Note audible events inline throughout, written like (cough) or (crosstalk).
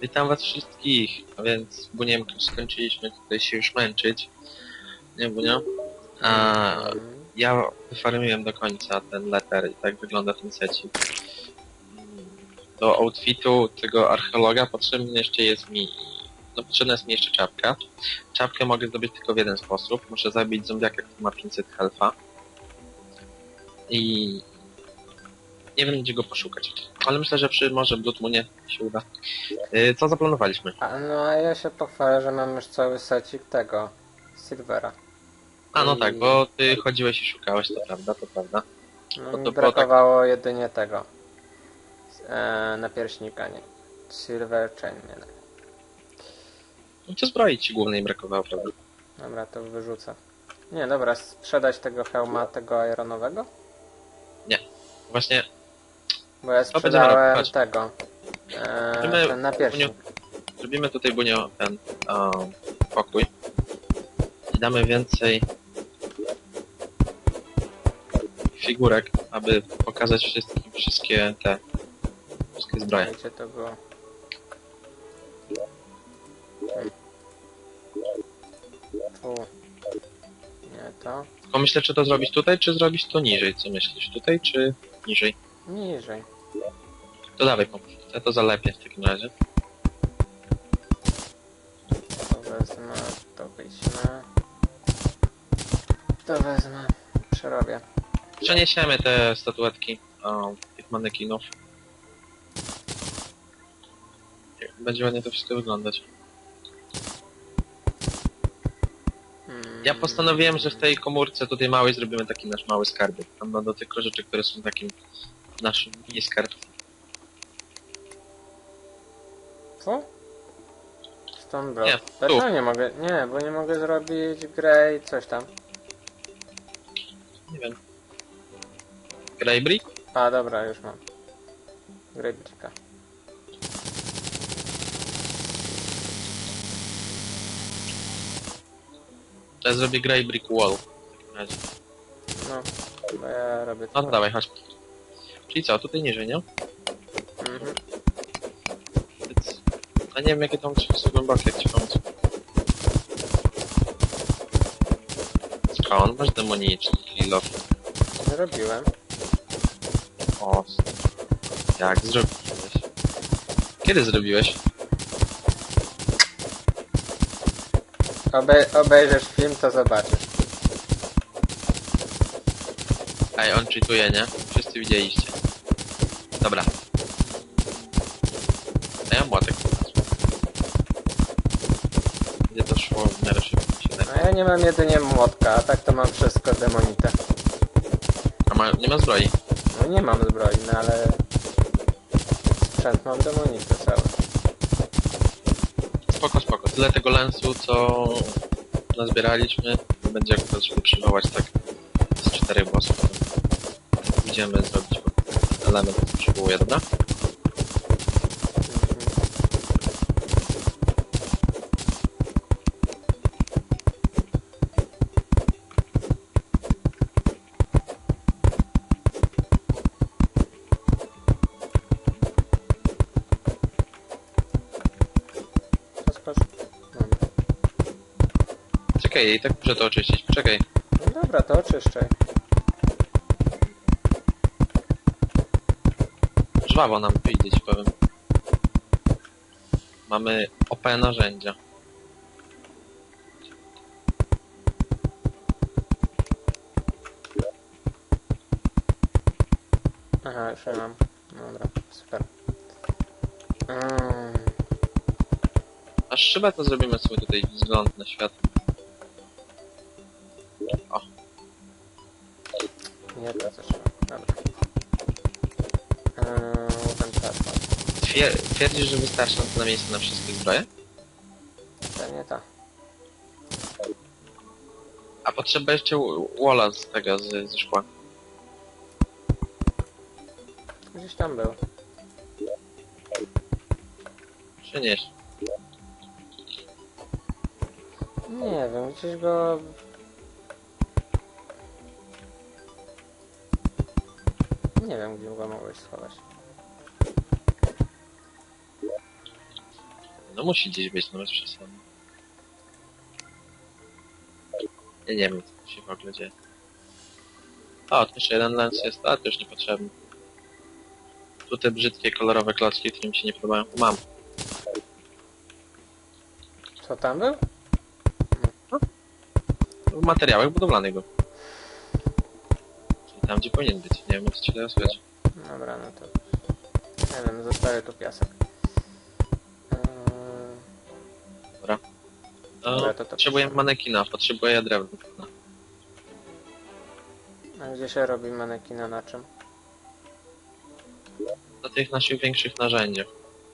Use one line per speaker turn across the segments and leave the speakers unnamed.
Witam was wszystkich, a więc z Buniem skończyliśmy tutaj się już męczyć. Nie Bunio? A ja wyfarmiłem do końca ten letter i tak wygląda ten secik. Do outfitu tego archeologa potrzebny jeszcze jest mi... No potrzebna jest mi jeszcze czapka. Czapkę mogę zdobyć tylko w jeden sposób. Muszę zabić zombiaka, który ma 500 health'a. I... Nie wiem gdzie go poszukać. Ale myślę, że przy może Blood Moonie się uda. Yy, co zaplanowaliśmy?
A, no a ja się pochwalę, że mam już cały secik tego Silvera.
A no
I-
tak, bo ty chodziłeś i szukałeś, to prawda, to prawda.
No,
to
mi brakowało jedynie tego. E, napierśnika, nie. Silver Chain, nie.
No to zbroi ci głównej brakowało, prawda?
Dobra, to wyrzucę. Nie, dobra, sprzedać tego hełma, tego ironowego?
Właśnie,
Bo ja
będziemy
sprzedałem
robić.
tego. E,
Będziemy-
ten napierśnik.
zrobimy tutaj bunio ten um, pokój. I damy więcej figurek, aby pokazać wszystkim wszystkie te wszystkie zbroje.
Gdzie to było? Hmm. Tu. Nie to.
Tylko myślę, czy to zrobić tutaj, czy zrobić to niżej. Co myślisz? Tutaj, czy niżej?
Niżej.
To dawaj pomóż. Ja to zalepię w takim razie.
To wezmę, to wyjmę. To wezmę. Przerobię.
Przeniesiemy te statuetki um, tych manekinów. Będzie ładnie to wszystko wyglądać.
Mm,
Ja postanowiłem, że w tej komórce tutaj małej zrobimy taki nasz mały skarbik. Tam będą tylko rzeczy, które są takim naszym mini skarb.
Co? Block.
Nie,
Dlaczego
tu.
nie mogę? Nie, bo nie mogę zrobić grey coś tam.
Nie wiem. Grey brick?
A dobra, już mam. Grey bricka.
To ja zrobię grey brick wall. W takim razie.
No, bo ja robię
No to dawaj, chodź. Czyli co, tutaj niżej, nie?
Mhm.
Więc... A nie wiem jakie tam są głębokie, jak ci pomóc. Skąd masz demoniczny kill off?
Zrobiłem.
O, jak zrobiłeś? Kiedy zrobiłeś?
Obej obejrzysz film, to zobaczysz.
Ej, on cheatuje, nie? Wszyscy widzieliście. Dobra. A ja młotek znalazłem. Gdzie to szło w miarę szybko się.
A ja nie mam jedynie młotka, a tak to mam wszystko demonite.
A ma, nie ma zbroi.
No nie mam zbroi, no ale... Sprzęt mam demonite cały.
Spoko, spoko. Tyle tego lensu, co nazbieraliśmy, będzie akurat, żeby przywołać tak z czterech bossów. Idziemy zrobić element,
skocz. Dobra.
Czekaj, i tak muszę to oczyścić. Czekaj.
No dobra, to oczyszczaj.
Żwawo nam wyjdzie, ci powiem. Mamy OP narzędzia.
Aha, już je mam. Dobra, super. Mm,
A szybę to zrobimy sobie tutaj wzgląd na świat. O,
nie to coś. Dobra. Ten platform.
twier twierdzisz, że to na miejsce na wszystkie zbroje?
To nie to.
A potrzeba jeszcze walla z tego, z, ze szkła.
Gdzieś tam był.
Przynieś.
Nie wiem, gdzieś go... Nie wiem, gdzie go mogłeś schować.
No musi gdzieś być, no bez przesady. Ja nie wiem, co się w ogóle dzieje. O, tu jeszcze jeden lens jest, ale to już niepotrzebny. Tu te brzydkie, kolorowe klocki, które mi się nie podobają. Mam.
Co tam był?
W materiałach budowlanych był. Tam, gdzie powinien być. Nie wiem, co ci teraz chodzi.
Dobra, no to... Nie wiem, zostawię tu piasek. Eee,
No,
Dobra, to to
potrzebuję manekina, potrzebuję drewna.
A gdzie się robi manekina na czym?
Na tych naszych większych narzędziach.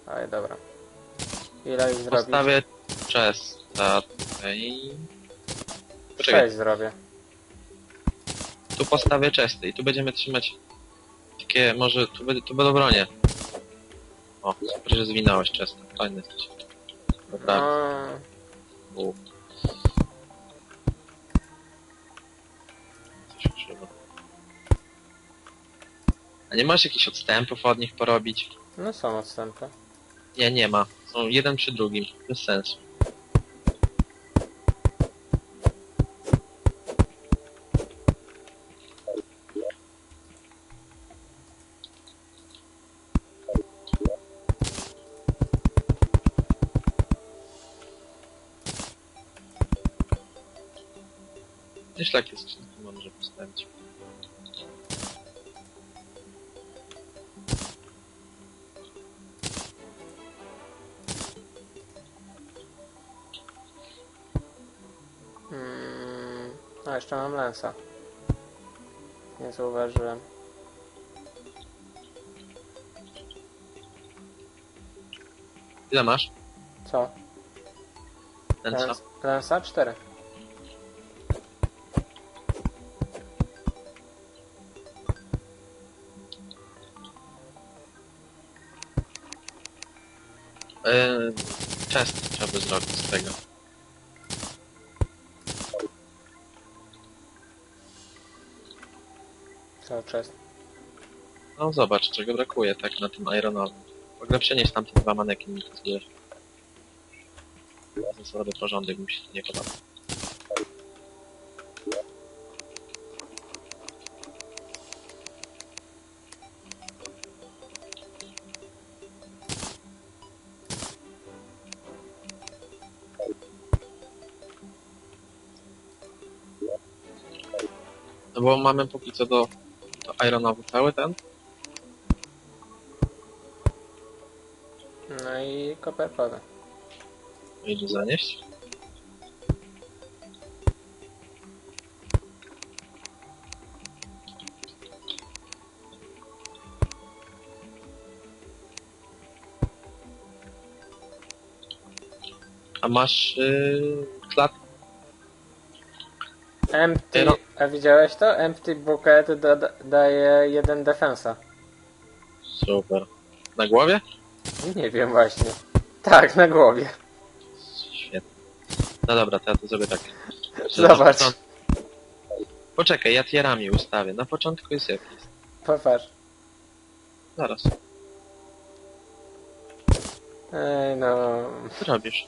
Ale dobra. Ile ich zrobić?
Postawię chesta tutaj. Poczekaj,
Sześć zrobię.
Tu postawię chesty i tu będziemy trzymać takie, może tu, tu będą bronie. O, super, że zwinąłeś chesta. Fajny jesteś. Dobra, u. Coś krzywo. A nie masz jakichś odstępów od nich porobić?
no są odstępy.
Nie, nie ma. Są jeden przy drugim. Bez sensu. Gdzieś takie skrzynki może postawić.
Mm, a jeszcze mam lensa. Nie zauważyłem.
Ile masz?
Co? Lensa? Cztery.
Yy, test trzeba by zrobić z tego.
Cały czas.
No zobacz, czego brakuje tak na tym Ironowym. W ogóle przenieść tam te dwa manekiny i zbierz. Zasady porządek mi się to nie podoba. Bo mamy póki co do, do Ironowy cały ten.
No i koperkowe.
Idzie zanieść. A masz yy, klat...
Empty,
No.
A widziałeś to? Empty bucket da, da, daje jeden defensa.
Super. Na głowie?
Nie wiem właśnie. Tak, na głowie.
Świetnie. No dobra, to ja to zrobię tak.
Zobacz.
No. Poczekaj, ja tierami ustawię. Na początku jest jak jest.
Popatrz.
Zaraz.
Ej no,
Co robisz?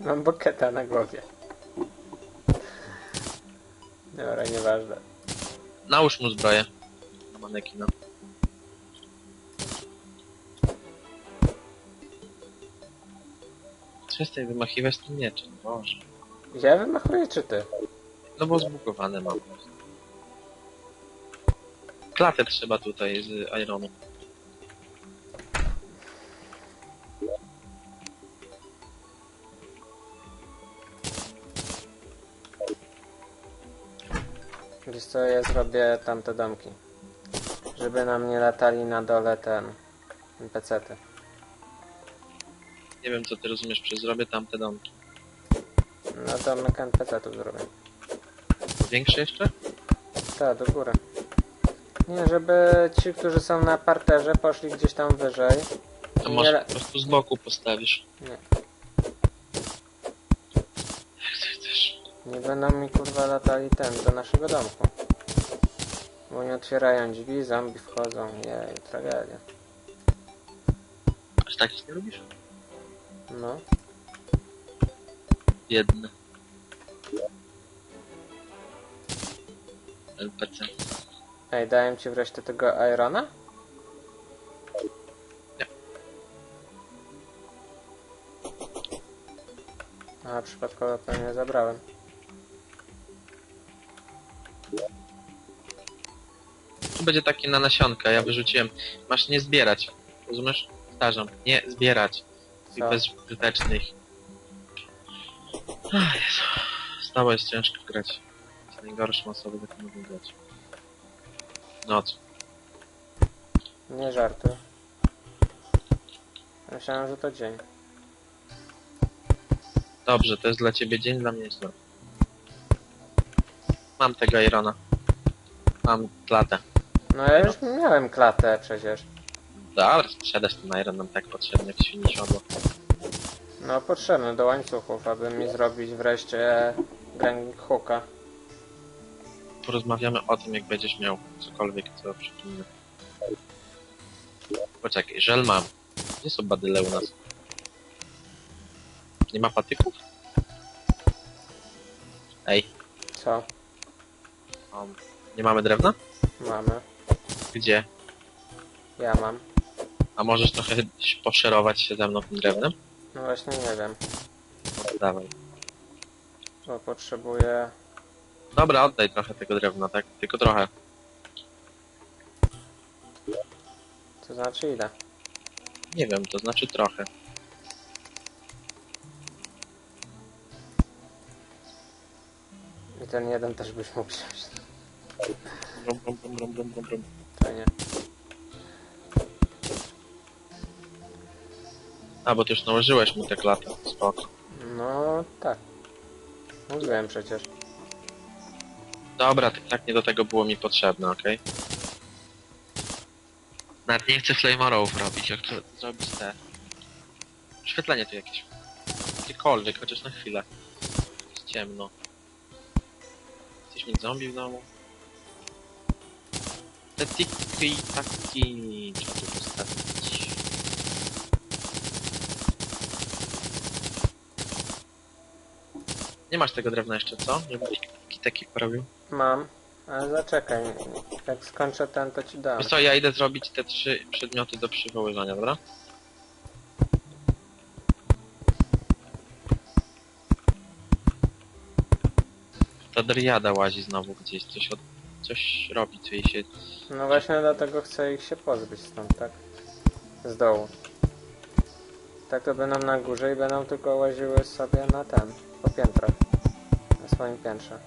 mam buketa na głowie. Dobra, nieważne.
Nałóż mu zbroję. Na manekina. Przestań wymachiwać tym mieczem, Boże.
Ja wymachuję czy ty?
No bo zbugowane mam. Klatę trzeba tutaj z Ironu.
Co, ja zrobię tamte domki. Żeby nam nie latali na dole ten... NPC-ty.
Nie wiem co ty rozumiesz przez zrobię tamte domki.
No domek NPC-tów zrobię.
Większe jeszcze?
Tak, do góry. Nie, żeby ci, którzy są na parterze, poszli gdzieś tam wyżej.
To
Nie,
może
le-
po prostu z boku postawisz.
Nie. (laughs)
Jak ty chcesz.
Nie będą mi kurwa latali ten, do naszego domku. Bo oni otwierają drzwi, zombie wchodzą. Jej, tragedia.
Aż takich nie lubisz?
No.
Biedny. NPC.
Ej, dałem ci wreszcie tego Irona?
Nie.
A, przypadkowo pewnie zabrałem.
Będzie taki na nasionka, ja wyrzuciłem. Masz nie zbierać. Rozumiesz? Powtarzam, nie zbierać. Tych
Co?
bezużytecznych. Ach, Jezu. Znowu jest ciężko grać. Z najgorszą osobą, jaką mogę grać. No co?
Nie żartuj. Myślałem, że to dzień.
Dobrze, to jest dla ciebie dzień, dla mnie jest noc. Mam tego Irona. Mam klatę.
No ja już miałem klatę przecież.
Dobra, sprzedasz ten Iron nam tak potrzebny jak świni siodło.
No potrzebny do łańcuchów, aby mi zrobić wreszcie gang hooka.
Porozmawiamy o tym, jak będziesz miał cokolwiek, co przypomnę. Poczekaj, żel mam. Gdzie są badyle u nas? Nie ma patyków? Ej,
Co?
um, nie mamy drewna?
Mamy.
Gdzie?
Ja mam.
A możesz trochę poszerować się ze mną tym drewnem?
No właśnie nie wiem.
To dawaj.
Bo potrzebuję...
Dobra, oddaj trochę tego drewna, tak? Tylko trochę.
To znaczy ile?
Nie wiem, to znaczy trochę.
I ten jeden też byś mógł wziąć.
Brum, brum, brum, brum, brum, brum, brum.
To nie.
A, bo ty już nałożyłeś mu te klaty. Spoko.
No tak. Mówiłem przecież.
Dobra, tak, tak nie do tego było mi potrzebne, okej? Nawet nie chcę flamerów robić, jak to zrobić te... Oświetlenie tu jakieś. Jakiekolwiek, chociaż na chwilę. Jest ciemno. Chcesz mieć zombie w domu? Te tiki i taki... Trzeba tu postawić. Nie masz tego drewna jeszcze, co? Żeby tiki taki porobił?
Mam. Ale zaczekaj. Jak skończę ten, to ci dam.
Wiesz co, ja idę zrobić te trzy przedmioty do przywoływania, dobra? Ta driada łazi znowu gdzieś, coś, od, coś robi, co jej się...
No właśnie dlatego chcę ich się pozbyć stąd, tak? Z dołu. Tak to będą na górze i będą tylko łaziły sobie na ten, po piętrach. Na swoim piętrze.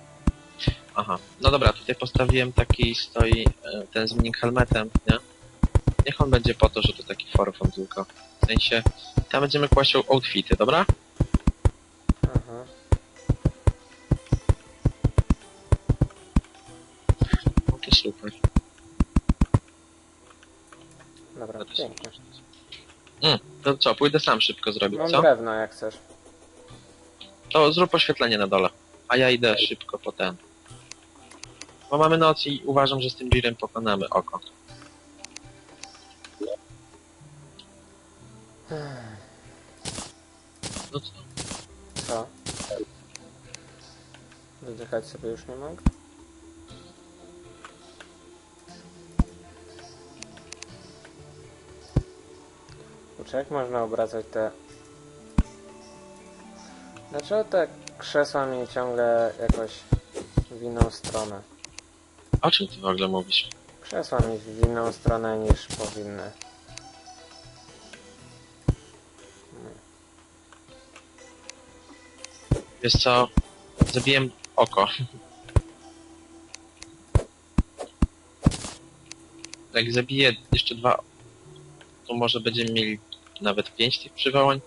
Aha, no dobra, tutaj postawiłem taki, stoi e, ten z mini helmetem, nie? Niech on będzie po to, że to taki forfon tylko. W sensie, tam będziemy kłaść outfity, dobra?
Aha.
Super.
Dobra,
No to
pięknie.
Mm, to co, pójdę sam szybko zrobić,
Mam
co?
drewno jak chcesz.
To zrób oświetlenie na dole. A ja idę szybko po ten. Bo mamy noc i uważam, że z tym Jirem pokonamy oko. No co?
Co? Wydychać sobie już nie mogę? Kurczę, jak można obracać te... Dlaczego te krzesła mi ciągle jakoś w inną stronę?
O czym ty w ogóle mówisz?
Krzesła mi w inną stronę niż powinny.
Wiesz co? Zabiłem oko. (laughs) Jak zabiję jeszcze dwa, to może będziemy mieli nawet pięć tych przywołań.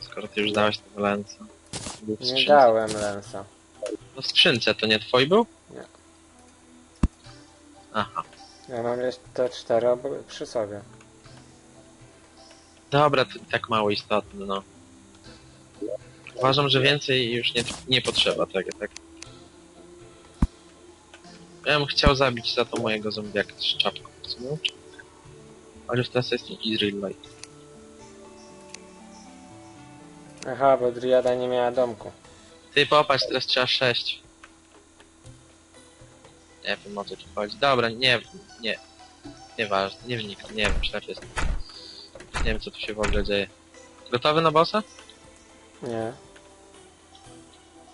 Skoro ty już dałeś tego lensa. W
Nie dałem lensa.
No w skrzynce to nie twój był?
Nie.
Aha.
Ja mam jeszcze te cztery przy sobie.
Dobra, to tak mało istotne, no. Uważam, że więcej już nie, nie potrzeba tego, tak? Ja bym chciał zabić za to mojego zombiaka z czapką, co? Ale już teraz jest Israel Light.
Aha, bo Driada nie miała domku.
Ty popatrz, teraz trzeba sześć. Nie wiem o co tu chodzi. Dobra, nie, nie. Nieważne, nie wnikam, nie wiem, czy tak jest. Nie wiem co tu się w ogóle dzieje. Gotowy na bossa?
Nie.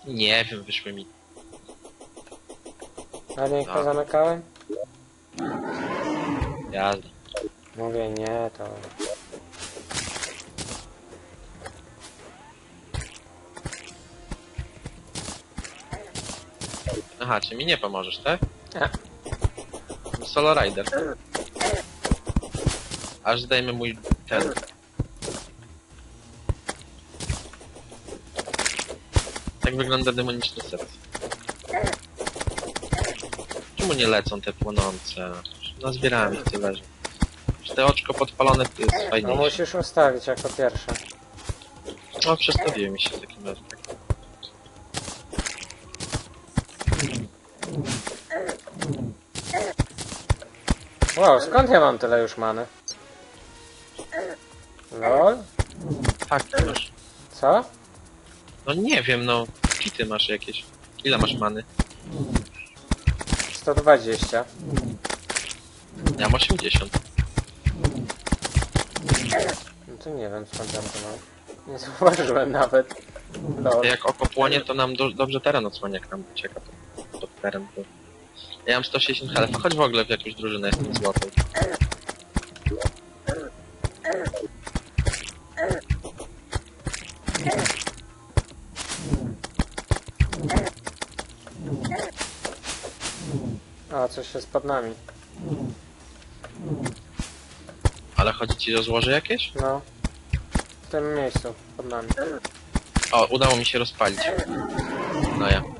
Nie wiem, wyszły mi.
Ale ich
A.
pozamykałem?
Jazda.
Mówię nie, to...
Aha, czy mi nie pomożesz, tak?
Nie.
Solo Rider. Aż zdejmę mój ten. Tak wygląda demoniczny serce. Czemu nie lecą te płonące? No zbierałem ich tyle, że... że te oczko podpalone to jest
No musisz ustawić jako pierwsze.
No przestawiły mi się w takim razie.
Wow, skąd ja mam tyle już many? Lol?
Tak, masz.
Co?
No nie wiem, no. Kity masz jakieś. Ile masz many?
120.
Ja mam 80.
No to nie wiem skąd ja to mam. Nie zauważyłem nawet. Lol.
Jak oko płonie, to nam do, dobrze teren odsłania, jak nam ucieka to, Ja mam 160 health, chodź w ogóle w jakąś drużynę jestem złotą.
A, coś jest pod nami.
Ale chodzi ci o złoże jakieś?
No. W tym miejscu, pod nami.
O, udało mi się rozpalić. No ja.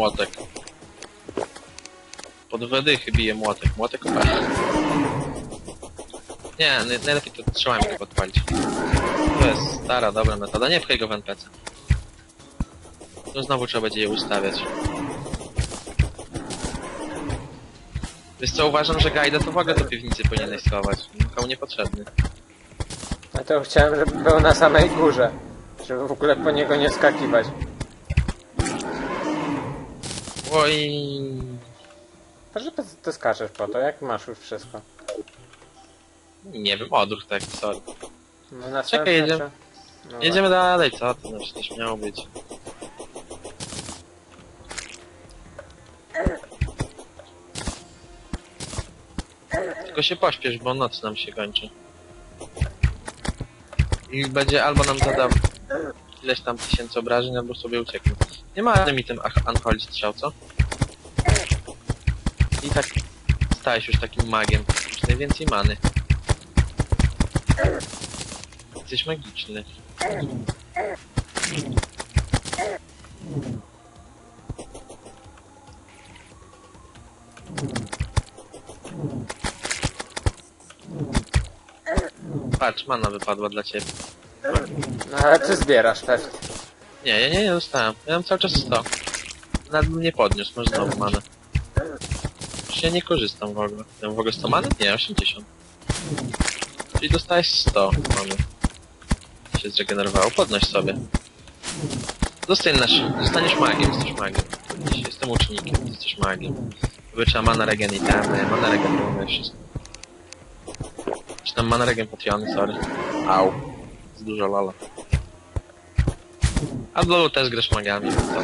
Młotek. Pod wedychy bije młotek. Młotek opali. Nie, naj- najlepiej to trzymajmy tak odpalić. To jest stara, dobra metoda. Nie pchaj go w NPC. No znowu trzeba będzie je ustawiać. Wiesz co, uważam, że Gaida to w ogóle do piwnicy powinieneś schować. Nikomu niepotrzebny.
A to chciałem, żeby był na samej górze. Żeby w ogóle po niego nie skakiwać.
Oj,
To żeby ty skaczesz po to, jak masz już wszystko.
nie wiem, odruch taki, sorry.
No na
Czekaj, jedziemy.
znaczy- No
Jedziemy dalej, co? To no, przecież miało być. Tylko się pośpiesz, bo noc nam się kończy. I będzie albo nam zada ileś tam tysięcy obrażeń, albo sobie ucieknie. Nie ma mi tym Unholy strzał, co? I tak stałeś już takim magiem. Już najwięcej many. Jesteś magiczny. Patrz, mana wypadła dla ciebie.
No ale ty zbierasz pewnie.
Nie, ja nie, nie dostałem. Ja mam cały czas 100. Nawet bym nie podniósł, może znowu manę. Już ja nie korzystam w ogóle. Ja mam w ogóle 100 many? Nie, 80. Czyli dostałeś 100 mamy. Się zregenerowało. Podnoś sobie. Dostaniesz, dostaniesz magiem, jesteś magiem. Jestem ucznikiem, jesteś magiem. Wycza mana regen i temy, mana regen wszystko. Czy tam mana regen potiony, sorry. Au. Z dużo lala. A LoLu też grasz magami, więc to...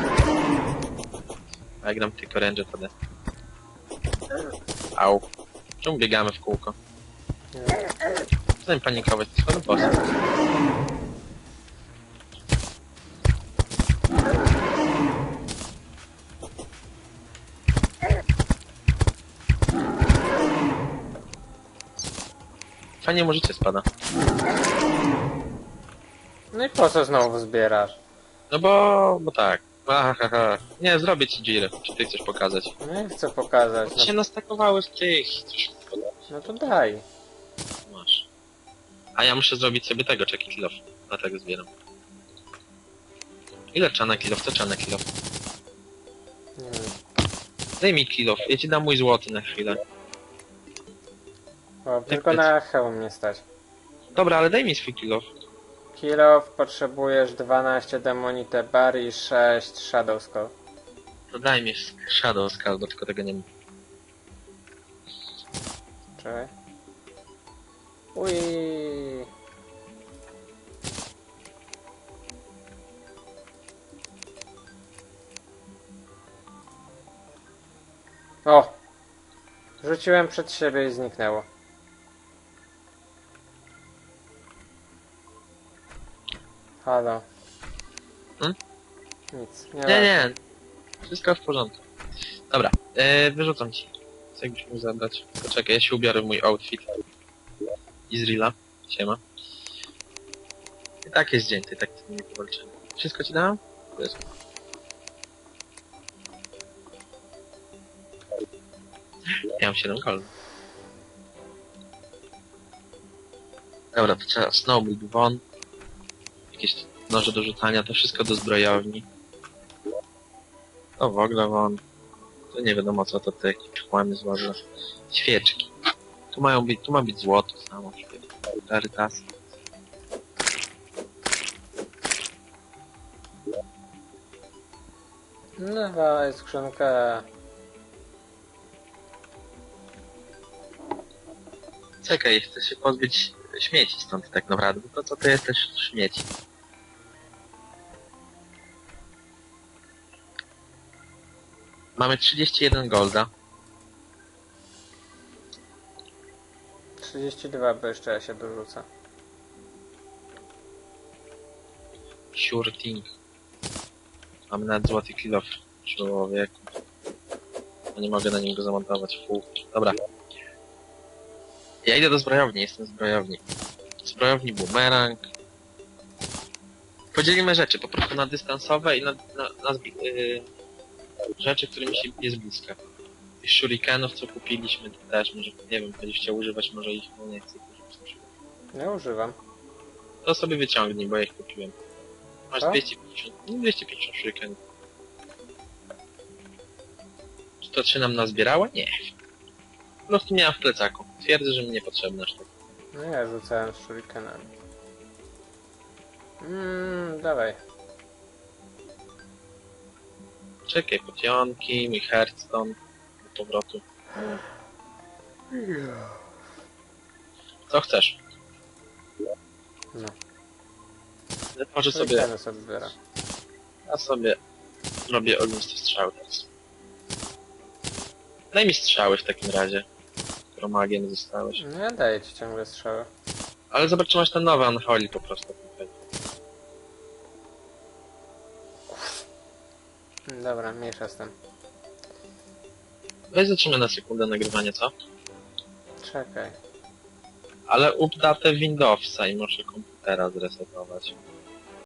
A jak gram tylko range, to nie. Au. Czemu biegamy w kółko? Co im panikować? To jest boss. Fajnie mu życie spada.
No i po co znowu zbierasz?
No bo... bo tak. Ahaha. Nie, zrobię ci dziurę. Czy ty chcesz pokazać?
No nie chcę pokazać.
Się
No,
nastakowały z tych. Coś
no to daj.
Masz. A ja muszę zrobić sobie tego, czeki kilof. Dlatego zbieram. Ile czana kilof? Co czana kilof?
Nie wiem.
Daj mi kilof, ja ci dam mój złoty na chwilę.
Bo tylko na hełm nie stać.
Dobra, ale daj mi swój kilof.
Kilof potrzebujesz 12 Demonite Bar i 6 Shadow Skull.
To daj mi Shadow Skull, bo tylko tego nie mam.
Czekaj. Ui. O! Rzuciłem przed siebie i zniknęło. Halo.
Hmm?
Nic. Nie,
Nie, nie. Wszystko w porządku. Dobra, e, wyrzucam ci. Co jakbyś mógł zabrać? Poczekaj, ja się ubiorę w mój outfit. Izrila. Siema. I tak jest dzień, ty tak z nimi powalczymy. Wszystko ci dałem? Jest. Ja mam 7 kol. Dobra, to trzeba snowbuild won. Jakieś noże do rzucania, to wszystko do zbrojowni. To w ogóle won. To nie wiadomo co to te jakieś chłamy złożone. Świeczki. Tu mają być, tu ma być złoto samo. Rarytasy.
No dawaj skrzynkę.
Czekaj, chcę się pozbyć śmieci stąd tak naprawdę. To co to jest też śmieci? Mamy 31 golda.
32, bo jeszcze ja się dorzucę.
Sure thing. Mamy nawet złoty kilof człowieku. Ja nie mogę na nim go zamontować. Fu. Dobra. Ja idę do zbrojowni, jestem zbrojowni. Zbrojowni bumerang. Podzielimy rzeczy po prostu na dystansowe i na, na, na zbi- yy, rzeczy, którymi się bije z bliska. Tych shurikenów, co kupiliśmy to też, może, nie wiem, będziesz chciał używać, może ich, no nie chcę.
Nie używam.
To sobie wyciągnij, bo ja ich kupiłem. Masz
Co?
250, no 250 shurikenów. Czy to czy nam nazbierało? Nie. Po prostu miałem w plecaku. Twierdzę, że mi niepotrzebne aż tak.
No ja rzucałem z shurikenami. Mmm, dawaj.
Czekaj, potionki, mój hearthstone. Do powrotu. Co chcesz?
No.
Może sobie,
Shurikeny sobie biorę.
ja sobie robię ogniste strzały teraz. Daj mi strzały w takim razie. Którą magiem zostałeś.
No ja daję ci ciągle strzały.
Ale zobacz, czy masz ten nowy Unholy po prostu.
Dobra, mniejsza z tym.
Weź zatrzymaj na sekundę nagrywanie, co?
Czekaj.
Ale updatę Windowsa i muszę komputera zresetować.